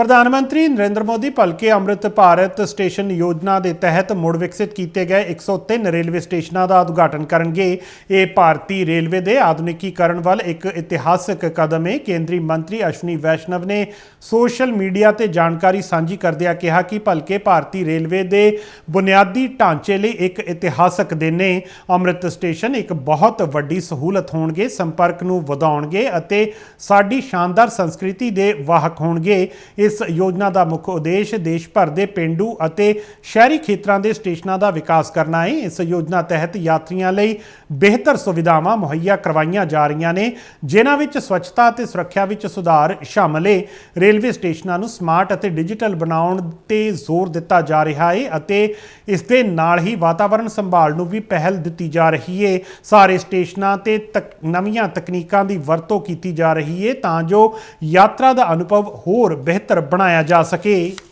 ਪ੍ਰਧਾਨ ਮੰਤਰੀ ਨਰਿੰਦਰ ਮੋਦੀ ਭਲਕੇ ਅੰਮ੍ਰਿਤ ਭਾਰਤ ਸਟੇਸ਼ਨ ਯੋਜਨਾ ਦੇ ਤਹਿਤ ਮੁੜ ਵਿਕਸਿਤ ਕੀਤੇ ਗਏ 103 ਰੇਲਵੇ ਸਟੇਸ਼ਨਾਂ ਦਾ ਉਦਘਾਟਨ ਕਰਨਗੇ। ਇਹ ਭਾਰਤੀ ਰੇਲਵੇ ਦੇ ਆਧੁਨਿਕੀਕਰਨ ਵੱਲ ਇੱਕ ਇਤਿਹਾਸਕ ਕਦਮ ਹੈ ਕੇਂਦਰੀ ਮੰਤਰੀ ਅਸ਼ਵਨੀ ਵੈਸ਼ਨਵ ਨੇ ਸੋਸ਼ਲ ਮੀਡੀਆ ਤੇ ਜਾਣਕਾਰੀ ਸਾਂਝੀ ਕਰਦਿਆਂ ਕਿਹਾ ਕਿ ਭਲਕੇ ਭਾਰਤੀ ਰੇਲਵੇ ਦੇ ਬੁਨਿਆਦੀ ਢਾਂਚੇ ਲਈ ਇੱਕ ਇਤਿਹਾਸਕ ਦਿਨ ਹੈ ਅੰਮ੍ਰਿਤ ਸਟੇਸ਼ਨ ਇੱਕ ਬਹੁਤ ਵੱਡੀ ਸਹੂਲਤ ਹੋਣਗੇ, ਸੰਪਰਕ ਨੂੰ ਵਧਾਉਣਗੇ ਅਤੇ ਸਾਡੀ ਸ਼ਾਨਦਾਰ ਸੰਸਕ੍ਰਿਤੀ ਦੇ ਵਾਹਕ ਹੋਣਗੇ। ਇਸ ਇਸ ਯੋਜਨਾ ਦਾ ਮੁੱਖ ਉਦੇਸ਼ ਦੇਸ਼ ਭਰ ਦੇ ਪਿੰਡੂ ਅਤੇ ਸ਼ਹਿਰੀ ਖੇਤਰਾਂ ਦੇ ਸਟੇਸ਼ਨਾਂ ਦਾ ਵਿਕਾਸ ਕਰਨਾ ਹੈ। ਇਸ ਯੋਜਨਾ ਤਹਿਤ ਯਾਤਰੀਆਂ ਲਈ ਬਿਹਤਰ ਸੁਵਿਧਾਵਾਂ ਮੁਹੱਈਆ ਕਰਵਾਈਆਂ ਜਾ ਰਹੀਆਂ ਨੇ, ਜਿਨ੍ਹਾਂ ਵਿੱਚ ਸਵੱਛਤਾ ਅਤੇ ਸੁਰੱਖਿਆ ਵਿੱਚ ਸੁਧਾਰ ਸ਼ਾਮਲ ਹੈ ਰੇਲਵੇ ਸਟੇਸ਼ਨਾਂ ਨੂੰ ਸਮਾਰਟ ਅਤੇ ਡਿਜੀਟਲ ਬਣਾਉਣ ਤੇ ਜ਼ੋਰ ਦਿੱਤਾ ਜਾ ਰਿਹਾ ਹੈ ਅਤੇ ਇਸ ਦੇ ਨਾਲ ਹੀ ਵਾਤਾਵਰਣ ਸੰਭਾਲ ਨੂੰ ਵੀ ਪਹਿਲ ਦਿੱਤੀ ਜਾ ਰਹੀ ਹੈ ਸਾਰੇ ਸਟੇਸ਼ਨਾਂ ਤੇ ਤਕ- ਨਵੀਆਂ ਤਕਨੀਕਾਂ ਦੀ ਵਰਤੋਂ ਕੀਤੀ ਜਾ ਰਹੀ ਹੈ ਤਾਂ ਜੋ ਯਾਤਰਾ ਦਾ ਅਨੁਭਵ ਹੋਰ ਬਿਹਤਰ ਬਿਹਤਰ ਬਣਾਇਆ ਜਾ ਸਕੇ।